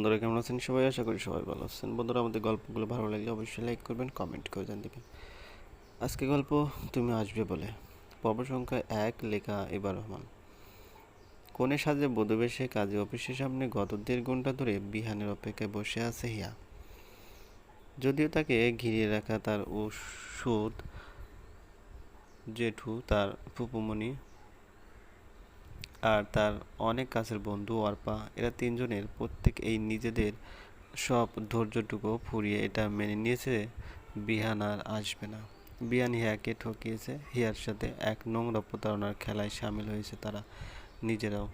বন্ধুরা, কেমন আছেন? সবাই আশা করি সবাই ভালো আছেন। বন্ধুরা, আমাদের গল্পগুলো ভালো লাগলে অবশ্যই লাইক করবেন, কমেন্ট করে জান দেবেন আজকে গল্প তুমি আসবে বলে। পর্ব সংখ্যা এক, লেখা এবার রহমান। কোণে সাজে বধুবেশে কাজে অফিসের সামনে গত দেড় ঘণ্টা ধরে বিহানের অপেক্ষায় বসে আছে হিয়া। যদিও তাকে ঘিরে রাখা তার ওষুধ জেঠু, তার ফুপুমণি আর তার অনেক কাছের বন্ধু, অর্পা, এরা তিনজনের প্রত্যেক এই নিজেদের সব ধৈর্যটুকু ফুরিয়ে এটা মেনে নিয়েছে বিহান আর আসবে না। বিহান হিয়াকে ঠকিয়েছে, হিয়ার সাথে এক নোংরা প্রতারণার খেলায় সামিল হয়েছে তারা নিজেরাও।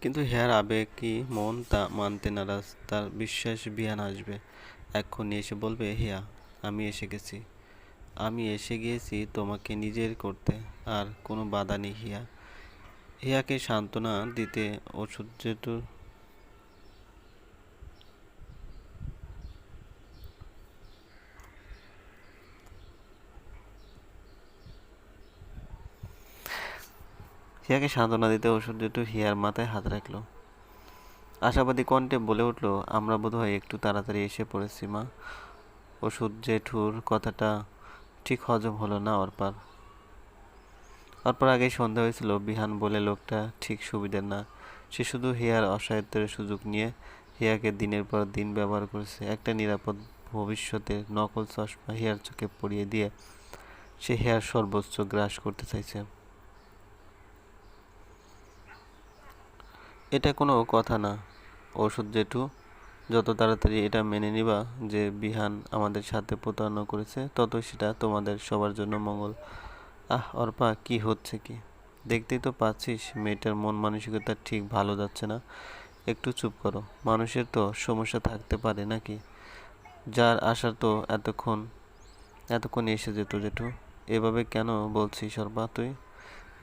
কিন্তু হেয়ার হিয়ার কি মন তা মানতে নারাজ, তার বিশ্বাস বিহান আসবে। এক্ষুনি এসে বলবে, হিয়া, আমি এসে গেছি। আমি এসে গিয়েছি তোমাকে নিজের করতে, আর কোনো বাধা নেই হিয়া। হিয়াকে সান্ত্বনা দিতে ওষুধ যেহেতু হিয়াকে সান্ত্বনা দিতে ওষুধ যেহেতু হিয়ার মাথায় হাত রাখল। আশাবাদী কণ্ঠে বলে উঠল, আমরা বোধহয় একটু তাড়াতাড়ি এসে পড়েছি মা। ওষুধ জেঠুর কথাটা ঠিক হজম হলো না অর্পার। অর্পার আগেই সন্দেহ হয়েছিল, বিহান বলে লোকটা ঠিক সুবিধার না। সে শুধু হেয়ার অসায়ত্বের সুযোগ নিয়ে হেয়াকে দিনের পর দিন ব্যবহার করেছে। একটা নিরাপদ ভবিষ্যতের নকল চশমা হেয়ার চোখে পরিয়ে দিয়ে সে হেয়ার সর্বোচ্চ গ্রাস করতে চাইছে। এটা কোনো কথা না। ওষুধ জেঠু যত তাড়াতাড়ি এটা মেনে নিবা যে বিহান আমাদের সাথে প্রতারণা করেছে, তত সেটা তোমাদের সবার জন্য মঙ্গল। আহ, অর্পা, কি হচ্ছে কি? দেখতেই তো পাচ্ছিস, মেয়েটার মন মানসিকতা ঠিক ভালো যাচ্ছে না। একটু চুপ করো, মানুষের তো সমস্যা থাকতে পারে নাকি? যার আসার তো এতক্ষণ এতক্ষণ এসে যেত জেঠু। এভাবে কেন বলছিস অর্পা তুই?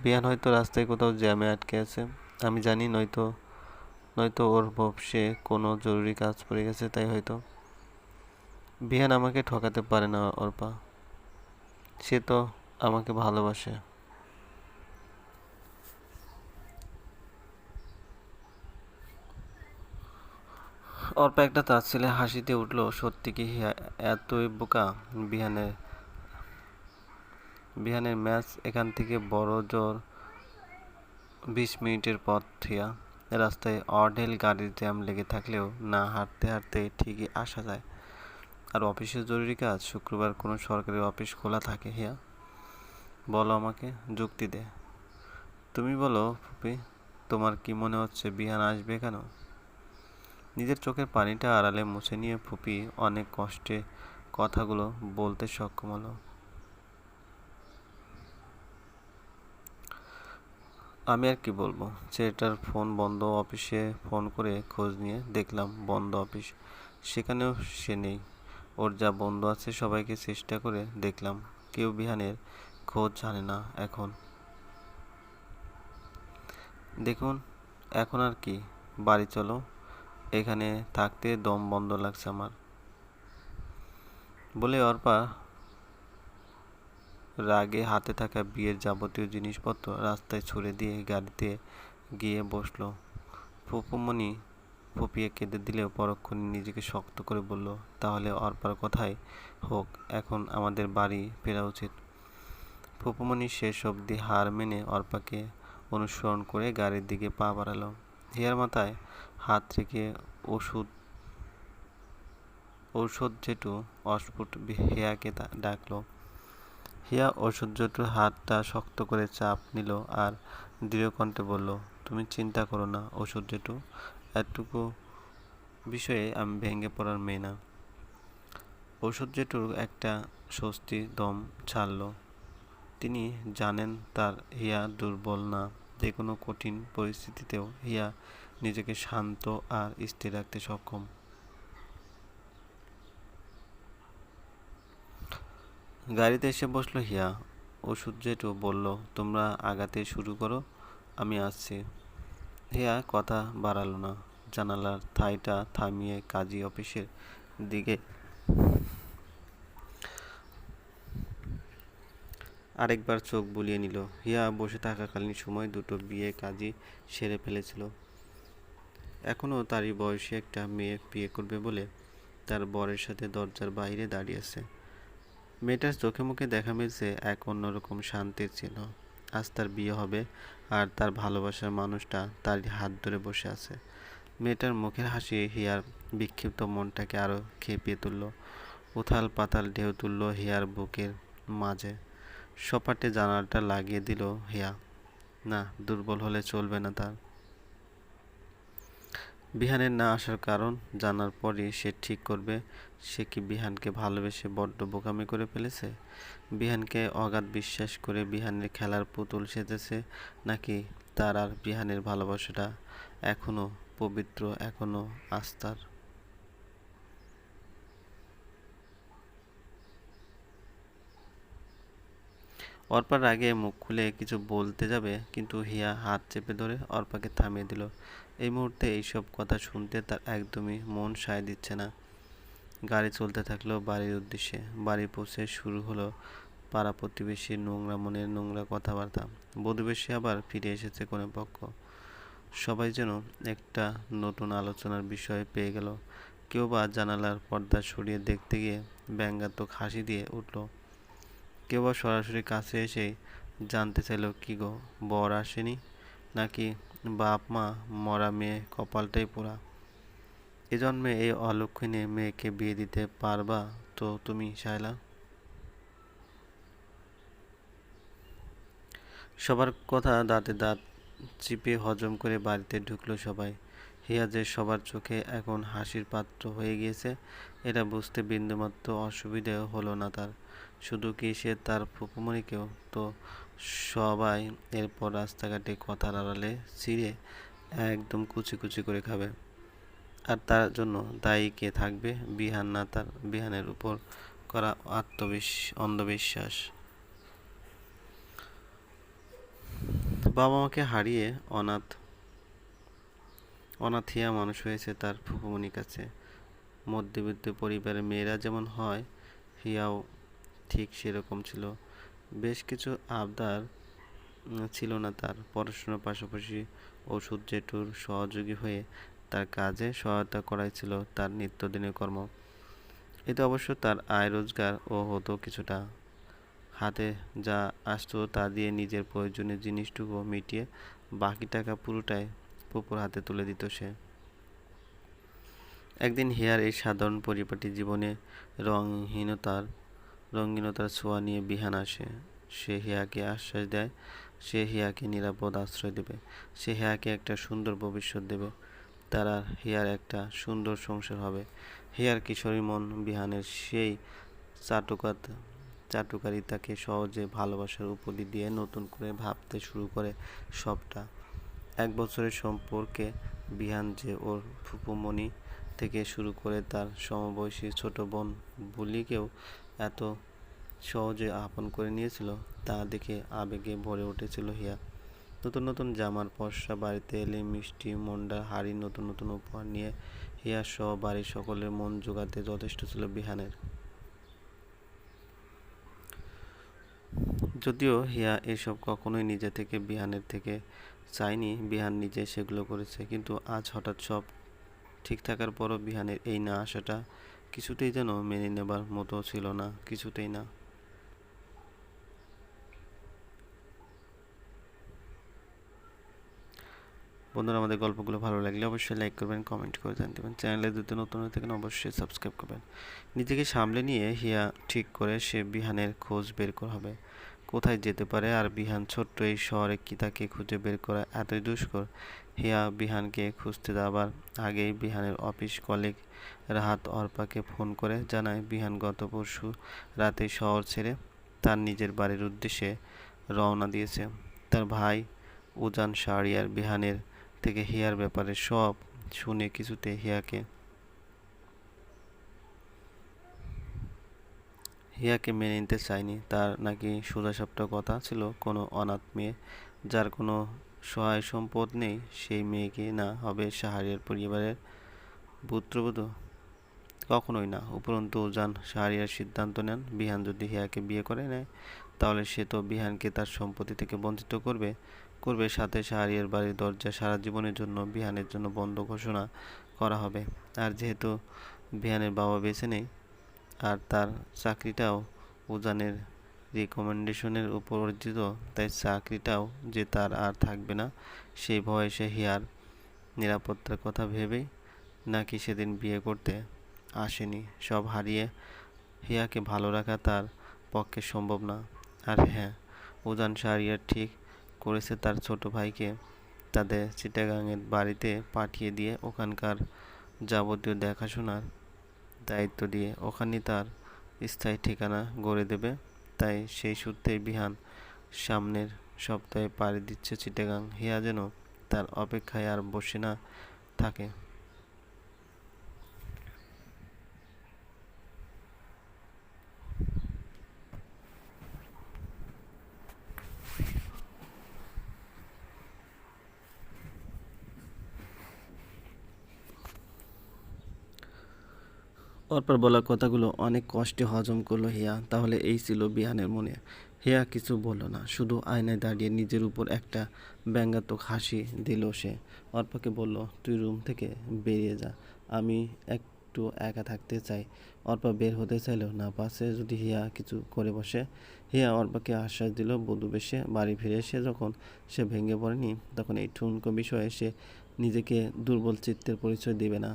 বিহান হয়তো রাস্তায় কোথাও জ্যামে আটকে আছে। আমি জানি নয়তো নয়তো ওর বসে কোনো জরুরি কাজ পড়ে গেছে, তাই হয়তো। বিহান আমাকে ঠকাতে পারে না অর্পা সে তো আমাকে ভালোবাসে। অর্পা একটা তার ছেলে হাসিতে উঠল, সত্যি কি এতই বোকা বিহানের? বিহানের ম্যাচ এখান থেকে বড় জোর বিশ মিনিটের পথ থিয়া রাস্তায় অঢেল গাড়ির জ্যাম লেগে থাকলেও না হাঁটতে হাঁটতে ঠিকই আসা যায়। আর অফিসের জরুরি কাজ, শুক্রবার কোনো সরকারি অফিস খোলা থাকে হিয়া। বলো আমাকে, যুক্তি দে। তুমি বলো, ফুপি, তোমার কি মনে হচ্ছে বিহান আসবে কেন? নিজের চোখের পানিটা আড়ালে মুছে নিয়ে ফুপি অনেক কষ্টে কথাগুলো বলতে সক্ষম হলো। আমি আর কি বলব? ছেলেটার ফোন বন্ধ অফিসে ফোন করে খোঁজ নিয়ে দেখলাম বন্ধ অফিস। সেখানেও সে নেই। ওর যা বন্ধু আছে সবাইকে চেষ্টা করে দেখলাম। কেউ বিহানের খোঁজ জানে না এখন। দেখুন, এখন আর কি? বাড়ি চলো। এখানে থাকতে দম বন্ধ লাগছে আমার। বলে অর্পা রাগে হাতে থাকা বিয়ের যাবতীয় জিনিসপত্র রাস্তায় ছুড়ে দিয়ে গাড়িতে গিয়ে বসল। ফুপুমণি ফুপিয়ে কেঁদে দিলেও পরক্ষণে নিজেকে শক্ত করে বলল, তাহলে অর্পার কথাই হোক, এখন আমাদের বাড়ি ফেরা উচিত। ফুপুমণি শেষ অবধি হার মেনে অর্পাকে অনুসরণ করে গাড়ির দিকে পা বাড়ালো। হিয়ার মাথায় হাত রেখে ওষুধ, ঔষধ যেটু অস্ফুট হিয়াকে ডাকলো। হিয়া ঐশ্বর্যটুর হাতটা শক্ত করে চাপ নিল আর দৃঢ় কণ্ঠে বলল, তুমি চিন্তা করো না ঐশ্বর্যটু এতটুকু বিষয়ে আমি ভেঙে পড়ার মেয়ে না। ঐশ্বর্যটুর একটা স্বস্তি দম ছাড়ল। তিনি জানেন তার হিয়া দুর্বল না, যে কোনো কঠিন পরিস্থিতিতেও হিয়া নিজেকে শান্ত আর স্থির রাখতে সক্ষম। গাড়িতে এসে বসল হিয়া। ওষুধ জেঠু বলল, তোমরা আগাতে শুরু করো, আমি আসছি। হিয়া কথা বাড়ালো না। জানালার থাইটা থামিয়ে কাজী অফিসের দিকে আরেকবার চোখ বুলিয়ে নিল। হিয়া বসে থাকাকালীন সময় দুটো বিয়ে কাজী সেরে ফেলেছিল। এখনও তারই বয়সে একটা মেয়ে বিয়ে করবে বলে তার বরের সাথে দরজার বাইরে দাঁড়িয়েছে মেয়েটার চোখে মুখে দেখা মিলছে এক অন্যরকম শান্তির চিহ্ন। আজ তার বিয়ে হবে আর তার ভালোবাসার মানুষটা তার হাত ধরে বসে আছে। মেয়েটার মুখের হাসি হিয়ার বিক্ষিপ্ত মনটাকে আরও খেপিয়ে তুলল। উথাল পাতাল ঢেউ তুলল হিয়ার বুকের মাঝে। সপাটে জানালাটা লাগিয়ে দিল হিয়া। না, দুর্বল হলে চলবে না তার। বিহানের না আসার কারণ জানার পরই সে ঠিক করবে, সে কি বিহানকে ভালোবেসে বড্ড বোকামি করে ফেলেছে? বিহানকে অগাধ বিশ্বাস করে বিহানের খেলার পুতুল সেজেছে নাকি তার আর বিহানের ভালোবাসাটা এখনও পবিত্র, এখনও আস্থার? অর্পার আগে মুখ খুলে কিছু বলতে যাবে, কিন্তু হিয়া হাত চেপে ধরে অর্পাকে থামিয়ে দিল। এই মুহূর্তে এইসব কথা শুনতে তার একদমই মন সায় দিচ্ছে না। গাড়ি চলতে থাকল বাড়ির উদ্দেশ্যে বাড়ি পৌঁছে শুরু হলো পাড়া প্রতিবেশীর নোংরা মনের নোংরা কথাবার্তা। বধুবেশী আবার ফিরে এসেছে কোনো পক্ষ। সবাই যেন একটা নতুন আলোচনার বিষয় পেয়ে গেল। কেউ বা জানালার পর্দা সরিয়ে দেখতে গিয়ে ব্যঙ্গাত্মক হাসি দিয়ে উঠল। কেউ বা সরাসরি কাছে এসে জানতে চাইল, কী গো, বর আসেনি? নাকি বাপ, মা, মরা মেয়ে, কপালটাই পোড়া। এ এই অলক্ষণে মেয়েকে বিয়ে দিতে পারবা তো তুমি, শায়লা? সবার কথা দাঁতে দাঁত চিপে হজম করে বাড়িতে ঢুকলো সবাই। হিয়া যে সবার চোখে এখন হাসির পাত্র হয়ে গিয়েছে, এটা বুঝতে বিন্দুমাত্র অসুবিধে হলো না তার। শুধু কি সে তার ফুপুমণিকেও তো সবাই এরপর রাস্তাঘাটে কথার আড়ালে ছিঁড়ে একদম কুচি কুচি করে খাবে। আর তার জন্য দায়ী কে থাকবে? বিহান না তার, বিহানের উপর করা আত্মবিশ, অন্ধবিশ্বাস। বাবা মাকে হারিয়ে অনাথ, অনাথিয়া মানুষ হয়েছে তার ফুপুমনির কাছে। মধ্যবিত্ত পরিবারের মেয়েরা যেমন হয়, হিয়াও ঠিক সেরকম ছিল। বেশ কিছু আবদার ছিল না তার। পড়াশোনার পাশাপাশি ওষুধ জেঠুর সহযোগী হয়ে তার কাজে সহায়তা করাই ছিল তার নিত্যদিনের কর্ম। এতে অবশ্য তার আয় রোজগার ও হতো কিছুটা। হাতে যা আসতো তা দিয়ে নিজের প্রয়োজনীয় জিনিসটুকু মিটিয়ে বাকি টাকা পুরোটাই পুকুর হাতে তুলে দিত সে। একদিন হেয়ার এই সাধারণ পরিপাটি জীবনে রংহীনতার রঙিনতার ছোঁয়া নিয়ে বিহান আসে। সে হিয়াকে আশ্বাস দেয়, সে হিয়াকে নিরাপদ আশ্রয় দেবে, সে হিয়াকে একটা সুন্দর ভবিষ্যৎ দেবে। তার হিয়ার একটা সুন্দর সংসার হবে। হিয়ার কিশোরী মন বিহানের সেই চাটুকাত চাটুকারিতাকে সহজে ভালোবাসার উপদি দিয়ে নতুন করে ভাবতে শুরু করে সবটা। এক বছরের সম্পর্কে বিহান যে ওর ফুপুমণি থেকে শুরু করে তার সমবয়সী ছোট বোন বুলিকেও এত সহজে আপন করে নিয়েছিল, তা দেখে আবেগে ভরে উঠেছিল হিয়া। নতুন নতুন জামার পশা বাড়িতে এলে, মিষ্টি, মন্ডা, হাড়ি নতুন নতুন উপহার নিয়ে হিয়া সহ বাড়ির সকলের মন জোগাতে যথেষ্ট ছিল বিহানের। যদিও হিয়া এসব কখনোই নিজে থেকে বিহানের থেকে চায়নি, বিহান নিজে সেগুলো করেছে, কিন্তু আজ হঠাৎ সব ঠিক থাকার পরও বিহানের এই না আসাটা কিছুতেই যেন মেনে নেবার মতো ছিল না, কিছুতেই না। বন্ধুরা, আমাদের গল্পগুলো ভালো লাগলে অবশ্যই লাইক করবেন কমেন্ট করে জানতে পারেন চ্যানেলে যদি নতুন হয়ে থাকেন, অবশ্যই সাবস্ক্রাইব করবেন। নিজেকে সামলে নিয়ে হিয়া ঠিক করে সে বিহানের খোঁজ বের করা হবে। কোথায় যেতে পারে আর বিহান ছোট্ট এই শহরে কি তাকে খুঁজে বের করা এতই দুষ্কর? হিয়া বিহানকে খুঁজতে যাবার আগেই বিহানের অফিস কলিগ রাহাত অর্পাকে ফোন করে জানায়, বিহান গত পরশু রাতে শহর ছেড়ে তার নিজের বাড়ির উদ্দেশ্যে রওনা দিয়েছে। তার ভাই উজান শাহরিয়ার বিহানের থেকে হিয়ার ব্যাপারে সব শুনে কিছুতে হিয়াকে হিয়াকে মেনে নিতে চায়নি। তার নাকি সোজাসাপটা কথা ছিল, কোনো অনাথ মেয়ে যার কোনো সহায় সম্পদ নেই, সেই মেয়েকে না হবে শাহরিয়ার পরিবারের পুত্রবধূ কখনোই না। উপরন্তু উজান শাহরিয়ার সিদ্ধান্ত নেন, বিহান যদি হিয়াকে বিয়ে করে নেয়, তাহলে সে তো বিহানকে তার সম্পত্তি থেকে বঞ্চিত করবে। করবে সাথে শাহরিয়ার বাড়ির দরজা সারা জীবনের জন্য বিহানের জন্য বন্ধ ঘোষণা করা হবে। আর যেহেতু বিহানের বাবা বেছে নেই, আর তার চাকরিটাও উজানের রিকমেন্ডেশনের উপর অর্জিত, তাই চাকরিটাও যে তার আর থাকবে না, সেই ভয়ে সে হিয়ার নিরাপত্তার কথা ভেবেই নাকি সেদিন বিয়ে করতে আসেনি? সব হারিয়ে হিয়াকে ভালো রাখা তার পক্ষে সম্ভব না। আর হ্যাঁ উজান শাহরিয়ার ঠিক করেছে তার ছোট ভাইকে তাদের চিটাগাংয়ের বাড়িতে পাঠিয়ে দিয়ে ওখানকার যাবতীয় দেখাশোনার দায়িত্ব দিয়ে ওখানেই তার স্থায়ী ঠিকানা গড়ে দেবে। তাই সেই সূত্রেই বিহান সামনের সপ্তাহে পাড়ি দিচ্ছে চিটাগাং। হিয়া যেন তার অপেক্ষায় আর বসে না থাকে। অর্পার বলা কথাগুলো অনেক কষ্টে হজম করল হিয়া। তাহলে এই ছিল বিহানের মনে। হিয়া কিছু বলল না, শুধু আয়নায় দাঁড়িয়ে নিজের উপর একটা ব্যঙ্গাত্মক হাসি দিল সে। অর্পাকে বলল, তুই রুম থেকে বেরিয়ে যা, আমি একটু একা থাকতে চাই। অর্পা বের হতে চাইলেও না পাশে যদি হিয়া কিছু করে বসে। হিয়া অর্পাকে আশ্বাস দিল বধূ বেশে বাড়ি ফিরে এসে যখন সে ভেঙে পড়েনি, তখন এই ঠুনকো বিষয়ে সে নিজেকে দুর্বল চিত্তের পরিচয় দেবে না।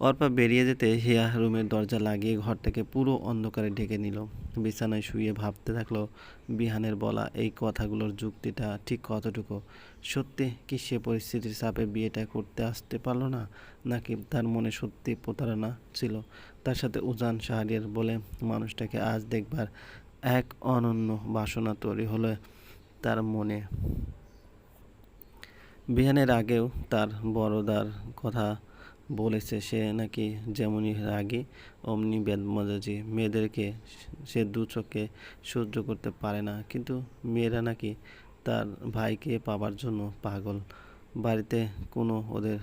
অর্পা বেরিয়ে যেতে হিয়া রুমের দরজা লাগিয়ে ঘরটাকে পুরো অন্ধকারে ঢেকে নিল। বিছানায় শুয়ে ভাবতে থাকল, বিহানের বলা এই কথাগুলোর যুক্তিটা ঠিক কতটুকু? সত্যি কি সে পরিস্থিতির চাপে বিয়েটা করতে আসতে পারল না, নাকি তার মনে সত্যি প্রতারণা ছিল? তার সাথে উজান শাহরিয়ার বলে, মানুষটাকে আজ দেখবার এক অনন্য বাসনা তৈরি হলো তার মনে। বিহানের আগেও তার বড়দার কথা বলেছে সে নাকি যেমনই রাগী, অমনি বেদমজাজি মেয়েদেরকে সে দু চোখে সহ্য করতে পারে না। কিন্তু মেয়েরা নাকি তার ভাইকে পাবার জন্য পাগল। বাড়িতে কোনো ওদের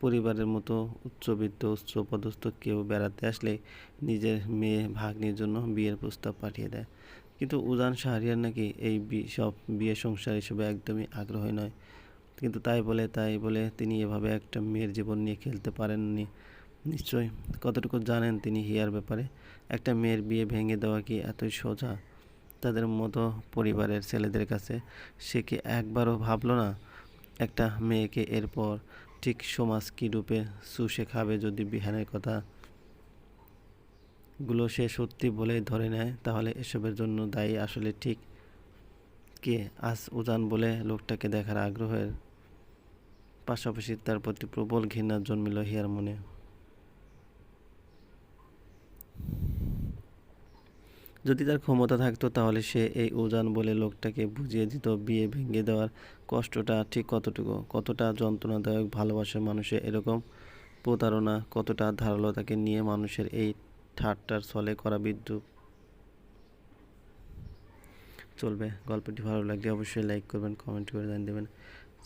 পরিবারের মতো উচ্চবিত্ত, উচ্চপদস্থ কেউ বেড়াতে আসলে নিজের মেয়ে ভাগ্নির জন্য বিয়ের প্রস্তাব পাঠিয়ে দেয়। কিন্তু উজান শাহরিয়ার নাকি এই সব বিয়ে সংসার হিসেবে একদমই আগ্রহী নয়। কিন্তু তাই বলে তাই বলে তিনি এভাবে একটা মেয়ের জীবন নিয়ে খেলতে পারেননি। নিশ্চয়ই কতটুকু জানেন তিনি হিয়ার ব্যাপারে? একটা মেয়ের বিয়ে ভেঙে দেওয়া কি এতই সোজা? তাদের মতো পরিবারের ছেলেদের কাছে সে কি একবারও ভাবলো না? একটা মেয়েকে এরপর ঠিক সমাজ কী রূপে সুশে খাবে যদি বিহানের কথা? গুলো সে সত্যি বলেই ধরে নেয়, তাহলে এসবের জন্য দায়ী আসলে ঠিক কে? আজ উজান বলে লোকটাকে দেখার আগ্রহের পাশাপাশি তার প্রতি প্রবল ঘৃণা জন্মিল হিয়ার মনে। যদি তার ক্ষমতা থাকতো তাহলে সে এই উজান বলে লোকটাকে বুঝিয়ে দিত, বিয়ে ভেঙে দেওয়ার কষ্টটা ঠিক কতটুকু? কতটা যন্ত্রণাদায়ক ভালোবাসার মানুষের এরকম প্রতারণা, কতটা ধারালতাকে নিয়ে মানুষের এই ঠাট্টার ছলে করা বিদ্যুৎ চলবে। গল্পটি ভালো লাগলে অবশ্যই লাইক করবেন, কমেন্ট করে জানিয়ে দেবেন।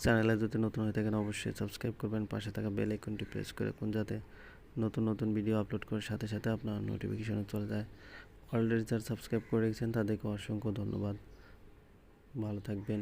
চ্যানেলে যদি নতুন হয়ে থাকেন, অবশ্যই সাবস্ক্রাইব করবেন। পাশে থাকা বেল আইকনটি প্রেস করে রাখুন যাতে নতুন নতুন ভিডিও আপলোড করার সাথে সাথে আপনার নোটিফিকেশনে চলে যায়। অলরেডি যারা সাবস্ক্রাইব করে রেখেছেন, তাদেরকে অসংখ্য ধন্যবাদ। ভালো থাকবেন।